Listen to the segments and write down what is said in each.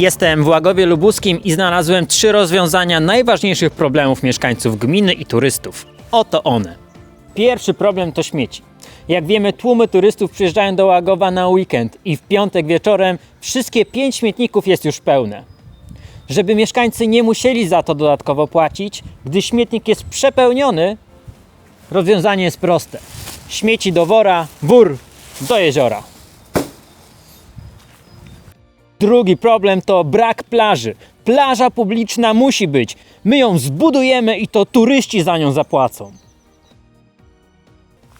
Jestem w Łagowie Lubuskim i znalazłem trzy rozwiązania najważniejszych problemów mieszkańców gminy i turystów. Oto one. Pierwszy problem to śmieci. Jak wiemy, tłumy turystów przyjeżdżają do Łagowa na weekend i w piątek wieczorem wszystkie pięć śmietników jest już pełne. Żeby mieszkańcy nie musieli za to dodatkowo płacić, gdy śmietnik jest przepełniony, rozwiązanie jest proste. Śmieci do wora, wór do jeziora. Drugi problem to brak plaży. Plaża publiczna musi być. My ją zbudujemy i to turyści za nią zapłacą.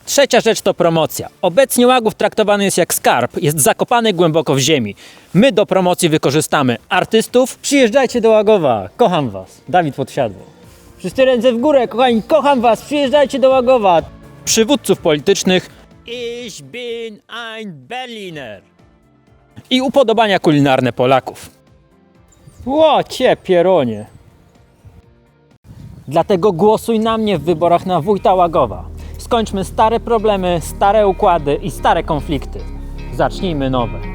Trzecia rzecz to promocja. Obecnie Łagów traktowany jest jak skarb, jest zakopany głęboko w ziemi. My do promocji wykorzystamy artystów. Przyjeżdżajcie do Łagowa, kocham was. Dawid Podsiadło. Wszyscy ręce w górę, kochani, kocham was, przyjeżdżajcie do Łagowa. Przywódców politycznych Ich bin ein Berliner. I upodobania kulinarne Polaków. Łocie pieronie. Dlatego głosuj na mnie w wyborach na wójta Łagowa. Skończmy stare problemy, stare układy i stare konflikty. Zacznijmy nowe.